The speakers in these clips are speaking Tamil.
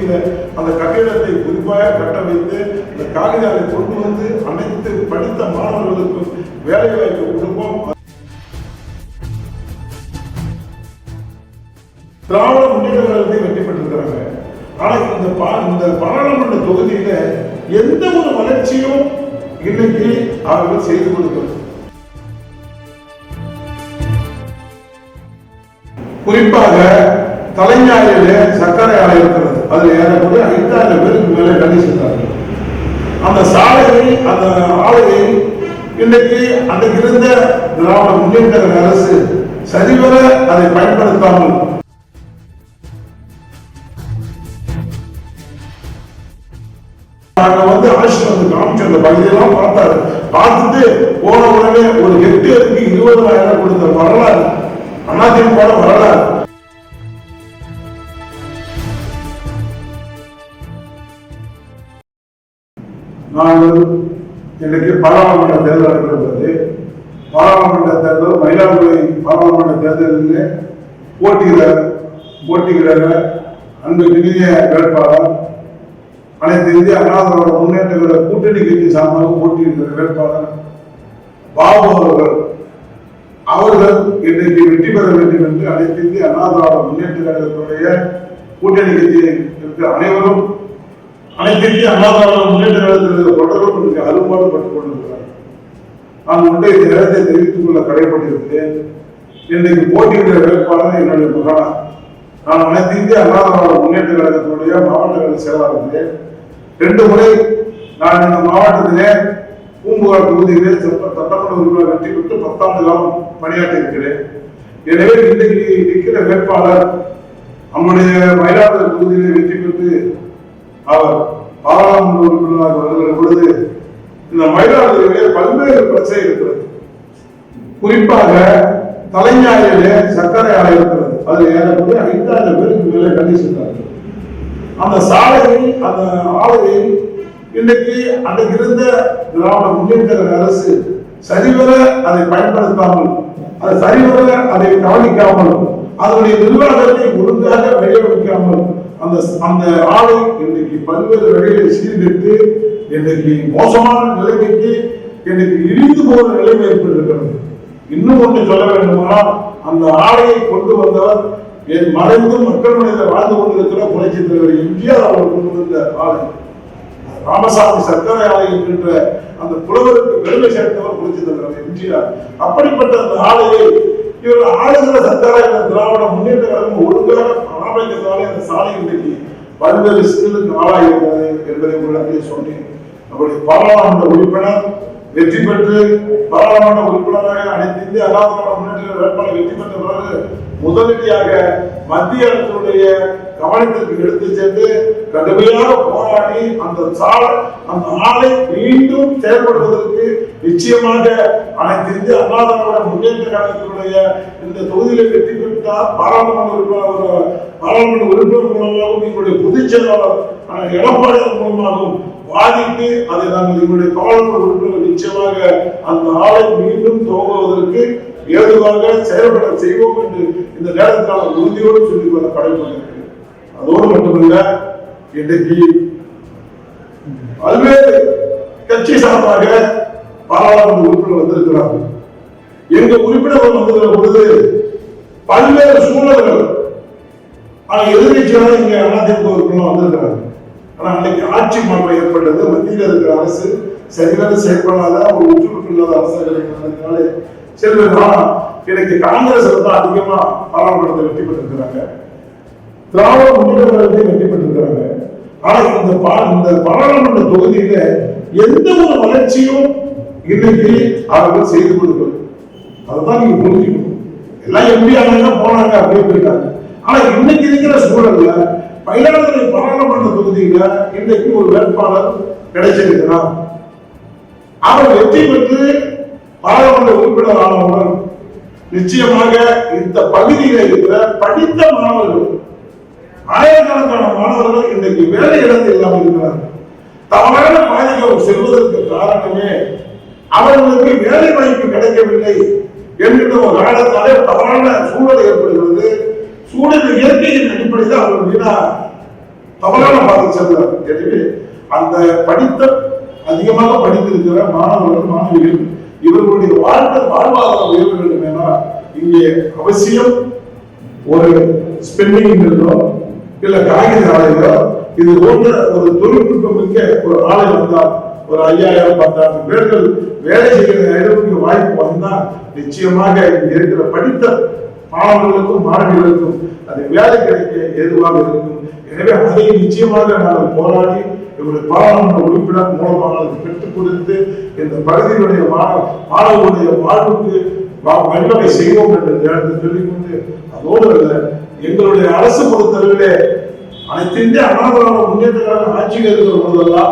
பகுதியில அந்த கட்டிடத்தை புதுப்பாக கட்ட வைத்து இந்த காகிதாவை கொண்டு வந்து அனைத்து படித்த மாணவர்களுக்கும் வேலை வாய்ப்பு கொடுப்போம். திராவிட முன்னேற்ற கழகத்தை வெற்றி பெற்றிருக்கிறாங்க. ஆனால் இந்த பா- இந்த பாராளுமன்ற தொகுதியில எந்த ஒரு வளர்ச்சியும் இன்னைக்கு அவர்கள் செய்து கொடுக்கிறது குறிப்பாக தலைஞாயிலே சர்க்கரை ஆலை இருக்கிறது. அது ஏறக்கூடிய ஐந்தாயிரம் பேருக்கு மேலே வேலை செய்தார்கள் அந்த சாலையை அந்த ஆலையை இன்னைக்கு அன்றைக்கு இருந்த திராவிட முன்னேற்ற கழக அரசு சரிவர அதை பயன்படுத்தாமல் நாங்க வந்து ஆட்சியில் வந்து காமிச்ச அந்த பகுதியெல்லாம் பார்த்தாரு. பார்த்துட்டு போன உடனே ஒரு ஹெக்டேருக்கு இருபதாயிரம் கொடுத்த வரலாறு அதிமுக வரலாறு. நாங்கள் இன்றைக்கு பாராளுமன்ற தேர்தல் நடக்கிறது பாராளுமன்ற தேர்தல் மயிலாடுதுறை பாராளுமன்ற தேர்தலில் போட்டியிட போட்டியிட அன்புக்கினிய வேட்பாளர் அனைத்து இந்திய அண்ணா திராவிட முன்னேற்ற கூட்டணி கட்சி சார்பாக போட்டியிடுகிற வேட்பாளர் பாபு அவர்கள். அவர்கள் இன்றைக்கு வெற்றி பெற வேண்டும் என்று அனைத்து இந்திய அண்ணா முன்னேற்ற கழகத்துடைய கூட்டணி கட்சியில் இருக்கிற அனைவரும் அனைத்து இந்திய அண்ணா முன்னேற்ற கழகத்தில் இருக்கிற தொடரும் இன்றைக்கு கொண்டிருக்கிறார். நான் முந்தைய நேரத்தை தெரிவித்துக் கொள்ள கடைப்பட்டிருக்கிறேன் இன்றைக்கு போட்டியிடுற வேட்பாளர் என்னுடைய மகனார் நான் அனைத்து இந்திய அண்ணா முன்னேற்ற கழகத்தினுடைய மாவட்ட கழக செயலாளர்களேன் ரெண்டு முறை நான் இந்த மாவட்டத்திலே பூம்புகார் தொகுதியிலே சட்டமன்ற உறுப்பினர் வெற்றி பெற்று பத்தாண்டு காலம் பணியாற்றி இருக்கிறேன் எனவே இன்றைக்கு நிற்கிற வேட்பாளர் நம்முடைய மயிலாடுதுறை தொகுதியிலே வெற்றி பெற்று அவர் பாராளுமன்ற உறுப்பினராக வருகிற பொழுது இந்த மயிலாடுதுறையிலே பல்வேறு பிரச்சனை இருக்கிறது. குறிப்பாக தலைஞாயிலே சர்க்கரை ஆலை இருக்கிறது. அது ஏறக்குறைய ஐந்தாயிரம் பேருக்கு மேலே வேலை செய்தார்கள் அந்த சாலையை அந்த ஆலையில் இன்னைக்கு அன்றைக்கு இருந்த திராவிட முன்னேற்ற அரசு சரிவர அதை பயன்படுத்தாமல் அதை சரிவர அதை கவனிக்காமல் அதனுடைய நிர்வாகத்தை ஒழுங்காக வடிவமைக்காமல் அந்த அந்த ஆலை இன்றைக்கு பல்வேறு வகைகளை சீர்திட்டு இன்றைக்கு மோசமான நிலைமைக்கு இன்றைக்கு இடிந்து போகிற நிலைமை ஏற்பட்டிருக்கிறது. இன்னும் ஒன்று சொல்ல வேண்டுமானால் அந்த ஆலையை கொண்டு வந்தவர் என் மறைந்து மக்கள் மனிதர் வாழ்ந்து கொண்டிருக்கிற புரட்சி தலைவர் எம்ஜிஆர் அவர் கொண்டு வந்த ஆலை ராமசாமி சர்க்கரை ஆலை என்கின்ற அந்த புலவருக்கு பெருமை சேர்த்தவர் புரட்சி தலைவர் எம்ஜிஆர். அப்படிப்பட்ட அந்த ஆலையை இவர் ஆளுகிற சர்க்கரை திராவிட முன்னேற்ற கழகம் ஒழுங்காக பராமரிக்கிறதாலே அந்த சாலை இன்றைக்கு பல்வேறு சிக்கலுக்கு ஆளாகிறது என்பதை உங்களிடத்தில் சொன்னேன். நம்முடைய பாராளுமன்ற உறுப்பினர் வெற்றி பெற்று பாராளுமன்ற உறுப்பினராக அனைத்து இந்திய அண்ணா முன்னேற்ற வேட்பாளர் வெற்றி பெற்ற பிறகு முதலடியாக மத்திய அரசுடைய கவனத்திற்கு எடுத்து சென்று கடுமையாக போராடி அந்த சாலை அந்த ஆலை மீண்டும் செயல்படுவதற்கு நிச்சயமாக அனைத்து இந்திய அண்ணா திராவிட முன்னேற்ற கழகத்தினுடைய இந்த தொகுதியில் வெற்றி பெற்றால் பாராளுமன்ற உறுப்பினர் பாராளுமன்ற உறுப்பினர் மூலமாகவும் எங்களுடைய பொதுச் செயலாளர் எடப்பாடி மூலமாகவும் வாதிட்டு அதை நாங்கள் எங்களுடைய பாராளுமன்ற உறுப்பினர் நிச்சயமாக அந்த ஆலை மீண்டும் துவங்குவதற்கு ஏதுவாக செயல்பட செய்வோம் என்று இந்த நேரத்தில் உறுதியோடு சொல்லி கொள்ள கடைபிடிக்கிறேன் அதோடு மட்டுமல்ல இன்றைக்கு பல்வேறு கட்சி சார்பாக பாராளுமன்ற உறுப்பினர் வந்திருக்கிறார்கள். எங்க உறுப்பினர்கள் வந்திருக்கிற பொழுது பல்வேறு சூழல்கள் ஆனா எதிர்கட்சியாக இங்க அதிமுக உறுப்பினர் வந்திருக்கிறாங்க ஆனா அன்னைக்கு ஆட்சி மாற்றம் ஏற்பட்டது. மத்தியில் இருக்கிற அரசு சரிவர செயல்படாத ஒரு உச்சுறுப்பு இல்லாத அரசாங்கம் இருக்கிறதுனால செல்வன் இன்னைக்கு காங்கிரஸ் தான் அதிகமா பாராளுமன்றத்தை வெற்றி பெற்றிருக்கிறாங்க. திராவிட முன்னேற்ற கழகத்தை வெற்றி பெற்றிருக்கிறாங்க. ஆனா இந்த பா- இந்த பாராளுமன்ற தொகுதியில எந்த ஒரு வளர்ச்சியும் இன்னைக்கு அவர்கள் செய்து கொடுக்கல. அதுதான் நீங்க புரிஞ்சுக்கணும் எல்லாம் எம்பி ஆனாங்க போனாங்க அப்படியே போயிட்டாங்க ஆனா இன்னைக்கு இருக்கிற சூழல்ல மயிலாடுதுறை பாராளுமன்ற தொகுதியில இன்னைக்கு ஒரு வேட்பாளர் கிடைச்சிருக்கிறார் அவர் வெற்றி பெற்று பாராளுமன்ற உறுப்பினர் ஆனவுடன் நிச்சயமாக இந்த பகுதியில் இருக்கிற படித்த மாணவர்கள் ஆயிரக்கணக்கான மாணவர்கள் இன்றைக்கு வேலை இடத்தில் இல்லாமல் இருக்கிறார்கள். தவறான பாதைகள் செல்வதற்கு காரணமே அவர்களுக்கு வேலை வாய்ப்பு கிடைக்கவில்லை என்கின்ற ஒரு காலத்தாலே தவறான சூழல் ஏற்படுகிறது. சூழல் இயற்கையின் அடிப்படையில் அவர்கள் வீணா தவறான பாதை செல்றாரு எனவே அந்த படித்த அதிகமாக படித்திருக்கிற மாணவர்கள் மாணவிகள் இவர்களுடைய வாழ்க்கை வாழ்வாதாரம் உயர வேண்டும் என இங்கே அவசியம் ஒரு ஸ்பெண்டிங் இருக்கிறோம் இல்ல காகித ஆலையோ இது போன்ற ஒரு தொழில்நுட்பம் மிக்க ஒரு ஆலை வந்தால் ஒரு ஐயாயிரம் பத்தாயிரம் பேர்கள் வேலை செய்கிற வாய்ப்பு வந்தால் நிச்சயமாக இருக்கிற படித்த மாணவர்களுக்கும் மாணவிகளுக்கும் அது வேலை கிடைக்க ஏதுவாக இருக்கும். எனவே அதை நிச்சயமாக நாங்கள் போராடி இவருடைய பாராளுமன்ற உறுப்பினர் மூலமாக பெற்றுக் கொடுத்து இந்த பகுதியினுடைய மாணவர்களுடைய வாழ்வுக்கு வா- செய்வோம் என்று நேரத்தை சொல்லிக்கொண்டு அதோடு அல்ல எங்களுடைய அரசு பொறுத்தளவிலே அனைத்து இந்திய அண்ணா திராவிட முன்னேற்ற ஆட்சியில் இருக்கிற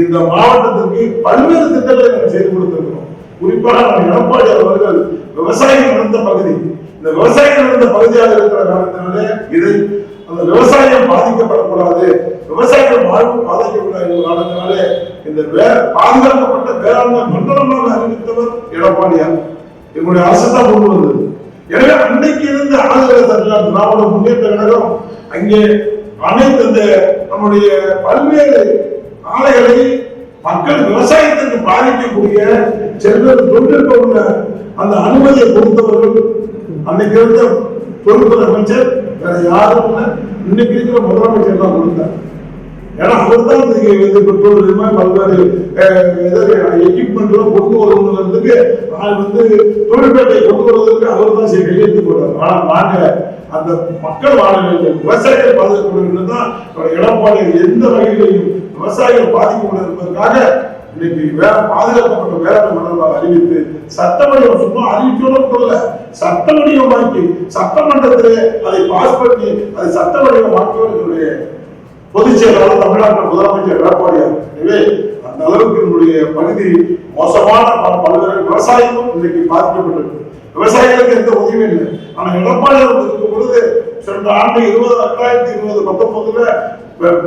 இந்த மாவட்டத்திற்கு பல்வேறு திட்டங்களை நாங்கள் செய்து கொடுத்திருக்கிறோம். குறிப்பாக நான் எடப்பாடி அவர்கள் விவசாயம் நடந்த பகுதி. இந்த விவசாயம் நடந்த பகுதியாக இருக்கிற காரணத்தினாலே இதை அந்த விவசாயம் பாதிக்கப்படக்கூடாது விவசாயிகள் வாழ்வு பாதிக்கப்படாத என்ற காரணத்தினாலே இந்த வே பாதுகாக்கப்பட்ட வேளாண்மை மண்டலமாக அறிவித்தவர் எடப்பாடியார். எங்களுடைய அரசு தான் கொண்டு வந்தது. எனவே அன்னைக்கு இருந்த ஆளுகிற தமிழ்நாடு திராவிட முன்னேற்ற கழகம் அங்கே அனைத்து இந்த நம்முடைய பல்வேறு ஆலைகளை மக்கள் விவசாயத்திற்கு பாதிக்கக்கூடிய செல்வர் தொழில்நுட்ப உள்ள அந்த அனுமதியை கொடுத்தவர்கள் அன்னைக்கு இருந்த பொறுப்பு அமைச்சர் வேற யாரும் இல்லை. இன்னைக்கு இருக்கிற முதலமைச்சர் தான் கொடுத்தார். ஏன்னா அவர் தான் வந்து பெட்ரோல் இதுமாதிரி பல்வேறு எக்யூப்மெண்ட்லாம் கொண்டு வருவதற்கு நான் வந்து தொழில்பேட்டை கொண்டு வருவதற்கு அவர் தான் சரி கையெழுத்து போட்டார் ஆனா நாங்க அந்த மக்கள் வாழ வேண்டும் விவசாயிகள் பாதுகாக்க வேண்டும் தான் நம்முடைய எடப்பாடி எந்த வகையிலையும் விவசாயிகள் பாதிக்கப்பட என்பதற்காக இன்னைக்கு வேற பாதுகாக்கப்பட்ட வேளாண் மண்டலமாக அறிவித்து சட்ட வடிவம் சும்மா அறிவிக்கணும் கொள்ள சட்ட வடிவமாக்கி சட்டமன்றத்திலே அதை பாஸ் பண்ணி அதை சட்ட வடிவமாக்கியவர் என்னுடைய பொதுச் செயலாளர் தமிழ்நாட்டில் முதலமைச்சர் எடப்பாடியார் எனவே அந்த அளவுக்கு நம்முடைய பகுதி மோசமான பல- பல்வேறு விவசாயமும் இன்னைக்கு பாதிக்கப்பட்டிருக்கு. விவசாயிகளுக்கு எந்த உதவியும் இல்லை. ஆனா எடப்பாடியார் இருக்கும் பொழுது சென்ற ஆண்டு இருபது ரெண்டாயிரத்தி இருபது பத்தொன்பதுல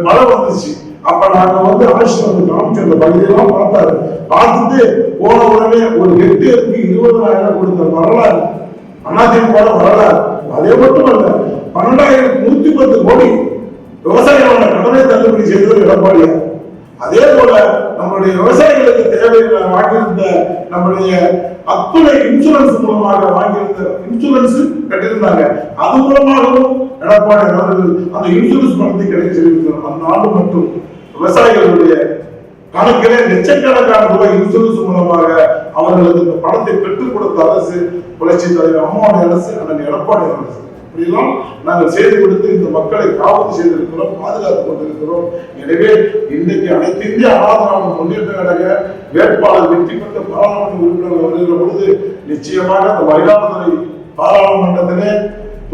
மழை வந்துச்சு. அப்ப நாங்க வந்து அமைச்சர் வந்து காமிச்ச அந்த பகுதியெல்லாம் பார்த்தாரு. பார்த்துட்டு போன உடனே ஒரு ஹெக்டேருக்கு இருபதாயிரம் கொடுத்த வரலாறு. அண்ணாதிமுக வரலாறு. அதே மட்டுமல்ல பன்னெண்டாயிரத்தி நூத்தி பத்து கோடி விவசாயிகளோட கடனை தள்ளுபடி செய்தது எடப்பாடியா அதே போல நம்முடைய விவசாயிகளுக்கு தேவையில்லை வாங்கியிருந்த நம்முடைய அத்துணை இன்சூரன்ஸ் மூலமாக வாங்கியிருந்த இன்சூரன்ஸ் கட்டியிருந்தாங்க. அது மூலமாகவும் எடப்பாடி அவர்கள் அந்த இன்சூரன்ஸ் பணத்தை கிடைக்க அந்த ஆண்டு மட்டும் விவசாயிகளுடைய கணக்கிலே லட்சக்கணக்கான ரூபாய் இன்சூரன்ஸ் மூலமாக அவர்களுக்கு இந்த பணத்தை பெற்றுக் கொடுத்த அரசு புரட்சி தலைவர் அம்மாவுடைய அரசு அண்ணன் எடப்பாடி அரசு இப்படியெல்லாம் நாங்கள் செய்து கொடுத்து இந்த மக்களை காவல் செய்திருக்கிறோம் பாதுகாத்துக் கொண்டிருக்கிறோம். எனவே இன்றைக்கு அனைத்து இந்திய அனாதராம முன்னேற்ற கழக வேட்பாளர் வெற்றி பெற்ற பாராளுமன்ற உறுப்பினர்கள் வருகிற பொழுது நிச்சயமாக அந்த மயிலாடுதுறை பாராளுமன்றத்திலே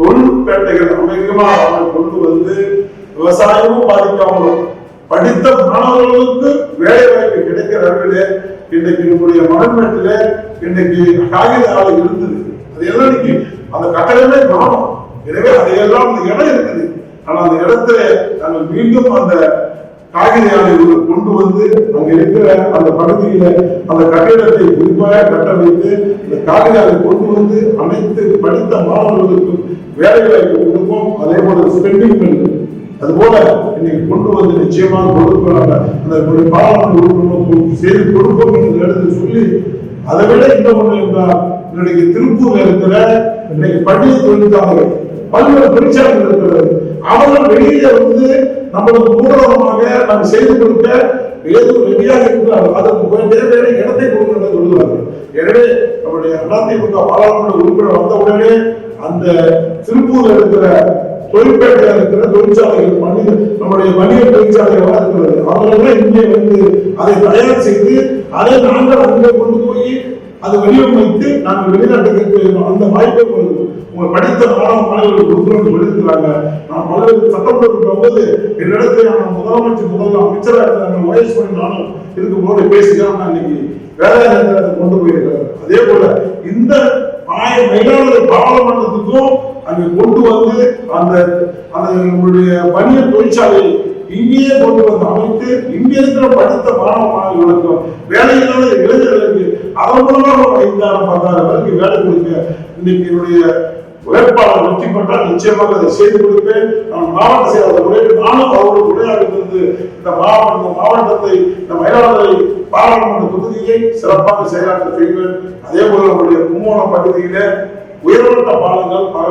தொழிற்பேட்டைகள் அமைக்கமாக அவர்கள் கொண்டு வந்து விவசாயமும் பாதிக்காமலும் படித்த மாணவர்களுக்கு வேலை வாய்ப்பு கிடைக்கிற அளவிலே இன்றைக்கு நம்முடைய மணல்மேட்டிலே இன்றைக்கு காகித ஆலை இருந்தது. அது எல்லாம் இன்னைக்கு அந்த கட்டடமே காணும். எனவே அதையெல்லாம் அந்த இடம் இருக்குது. ஆனா அந்த இடத்துல நாங்கள் மீண்டும் அந்த காகித ஆலை கொண்டு வந்து அங்க இருக்கிற அந்த பகுதியில அந்த கட்டிடத்தை குறிப்பாக கட்ட வைத்து இந்த காகித ஆலை கொண்டு வந்து அனைத்து படித்த மாணவர்களுக்கும் வேலை வாய்ப்பு கொடுப்போம். அதே போல ஸ்பெண்டிங் அதுபோல இன்னைக்கு கொண்டு வந்து நிச்சயமாக கொடுக்கிறாங்க அந்த பாராளுமன்ற உறுப்பினர் செய்து கொடுப்போம் என்று இடத்தில் சொல்லி அதை விட இன்னும் ஒண்ணு என்றால் இன்னைக்கு திருப்பூர்ல இருக்கிற இன்னைக்கு பள்ளி தொழிற்சாலை பல்வேறு தொழிற்சாலைகள் இருக்கிறது அவர்கள் வெளியில வந்து நம்மளுக்கு மூலதனமாக நாம் செய்து கொடுக்க ஏதும் ரெடியாக இருக்கிறார்கள். அதற்கு கொஞ்சம் தேவையான இடத்தை கொடுக்க சொல்லுவார்கள் எனவே நம்முடைய அதிமுக பாராளுமன்ற உறுப்பினர் வந்தவுடனே உடனே அந்த திருப்பூர் இருக்கிற தொழிற்பேட்டையில் இருக்கிற தொழிற்சாலைகள் பண்ணி நம்முடைய வணிக தொழிற்சாலைகளாக இருக்கிறது அவர்கள் இங்கே வந்து அதை தயார் செய்து அதை நாங்கள் அங்கே கொண்டு போய் அதை வடிவமைத்து நாங்கள் வெளிநாட்டுக்கு அந்த வாய்ப்பை கொடுக்கிறோம். உங்க படித்த மாணவ மாணவர்கள் கொடுக்கணும்னு சொல்லியிருக்கிறாங்க நான் பல்வேறு சட்டமன்ற போது என்னிடத்தில் நான் முதலமைச்சர் முதல்ல அமைச்சராக இருந்தாங்க வயசு பண்ணி நானும் இருக்கும்போது பேசிதான் நான் இன்னைக்கு வேலை அதை கொண்டு போயிருக்கிறேன் அதே போல இந்த மாய மயிலாடுதுறை பாராளுமன்றத்துக்கும் அங்கே கொண்டு வந்து அந்த அந்த நம்மளுடைய வணிக தொழிற்சாலை இங்கேயே கொண்டு வந்து அமைத்து இங்கே இருக்கிற படித்த மாணவ மாணவர்களுக்கும் வேலை இல்லாத இளைஞர்களுக்கு அதன் மூலமாக ஒரு ஐந்தாயிரம் பத்தாயிரம் பேருக்கு வேலை கொடுக்க இன்னைக்கு என்னுடைய வேட்பாளர் வெற்றி பெற்றால் நிச்சயமாக அதை செய்து கொடுப்பேன். நான் மாவட்ட செயலாளர் முறையில் நானும் அவர்கள் உரையாக இருந்து இந்த மாவட்ட இந்த மாவட்டத்தை இந்த மயிலாடுதுறை பாராளுமன்ற தொகுதியை சிறப்பாக செயலாற்ற செய்வேன். அதே போல அவருடைய கும்போணம் பகுதியில உயர்மட்ட பாலங்கள் பல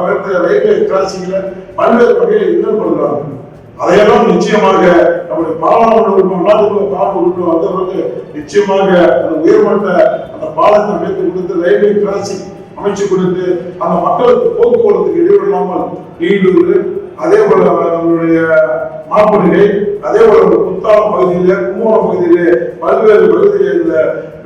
ரயில்வே கிராசிங்ல பல்வேறு வகையில் இன்னல்படுகிறார்கள் அதையெல்லாம் நிச்சயமாக நம்முடைய பாராளுமன்ற உறுப்பினர் விட்டு பாராளுமன்ற உறுப்பினர் வந்த பிறகு நிச்சயமாக அந்த உயர்மட்ட அந்த பாலத்தை அமைத்து கொடுத்து ரயில்வே கிராசிங் அமைச்சு கொடுத்து அந்த மக்களுக்கு போக்குவரத்துக்கு இடையூறு இல்லாமல் நீடூர் அதே போல நம்மளுடைய மாப்பிடுகை அதே போல இந்த குத்தாலம் பகுதியில கும்போணம் பகுதியிலே பல்வேறு பகுதியிலே இந்த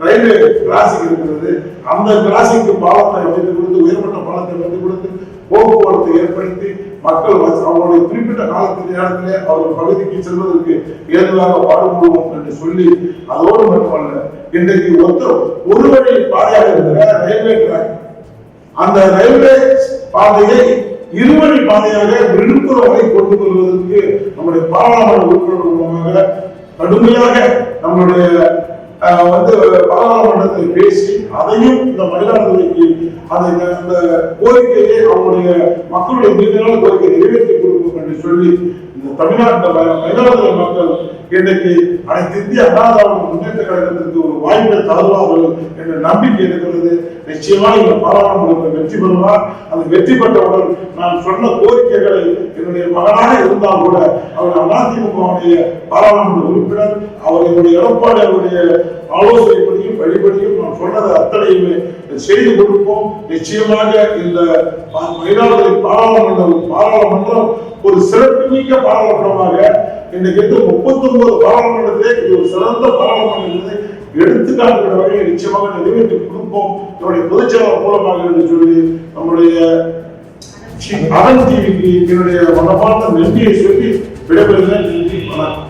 ரயில்வே கிராசிங் இருக்கிறது. அந்த கிராசிங்க்கு பாலத்தை அமைத்து கொடுத்து உயர்மட்ட பாலத்தை அமைத்து கொடுத்து போக்குவரத்து ஏற்படுத்தி மக்கள் அவருடைய குறிப்பிட்ட காலத்து நேரத்திலே அவர்கள் பகுதிக்கு செல்வதற்கு ஏதுவாக பாடுபடுவோம் என்று சொல்லி அதோடு மட்டுமல்ல இன்றைக்கு ஒத்த ஒரு வழி பாதையாக இருக்கிற ரயில்வே டிராக். அந்த ரயில்வே பாதையை இருவழி பாதையாக விழுப்புரம் வரை கொண்டு வருவதற்கு நம்முடைய பாராளுமன்ற உறுப்பினர் மூலமாக கடுமையாக நம்மளுடைய அஹ், வந்து பாராளுமன்றத்தில் பேசி அதையும் இந்த மயிலாடுதுறைக்கு அதை அந்த கோரிக்கையை அவங்களுடைய மக்களுடைய நீண்ட கோரிக்கை நிறைவேற்றி கொடுக்கும் என்று சொல்லி இந்த தமிழ்நாட்டில் ம- மயிலாடுதுறை மக்கள் இன்றைக்கு அனைத்து இந்திய அண்ணா முன்னேற்ற கழகத்திற்கு ஒரு வாய்ப்பை தருவார்கள் என்ற நம்பிக்கை இருக்கிறது. நிச்சயமா இந்த பாராளுமன்றத்தில் வெற்றி பெறுவார். அந்த வெற்றி பெற்றவுடன் நான் சொன்ன கோரிக்கைகளை என்னுடைய மகனாக இருந்தால் கூட அவர் அதிமுகவுடைய பாராளுமன்ற உறுப்பினர் அவர் என்னுடைய எடப்பாடி அவருடைய ஆலோசனைப்படியும் வழிபடியும் நான் சொன்னது அத்தனையுமே செய்து கொடுப்போம். நிச்சயமாக இந்த மயிலாடுதுறை பாராளுமன்றம் பாராளுமன்றம் ஒரு சிறப்புமிக்க பாராளுமன்றமாக இன்னைக்கு வந்து முப்பத்தி ஒன்பது பாராளுமன்றத்திலே இது ஒரு சிறந்த பாராளுமன்றம் என்பதை எடுத்துக்காட்டுகிற நிச்சயமாக நிறைவேற்றி கொடுப்போம். என்னுடைய பொதுச்செயலாளர் மூலமாக என்று சொல்லி நம்முடைய அதன் டிவிக்கு என்னுடைய மனமார்ந்த நன்றியை சொல்லி விடைபெறுகிறேன். நன்றி வணக்கம்.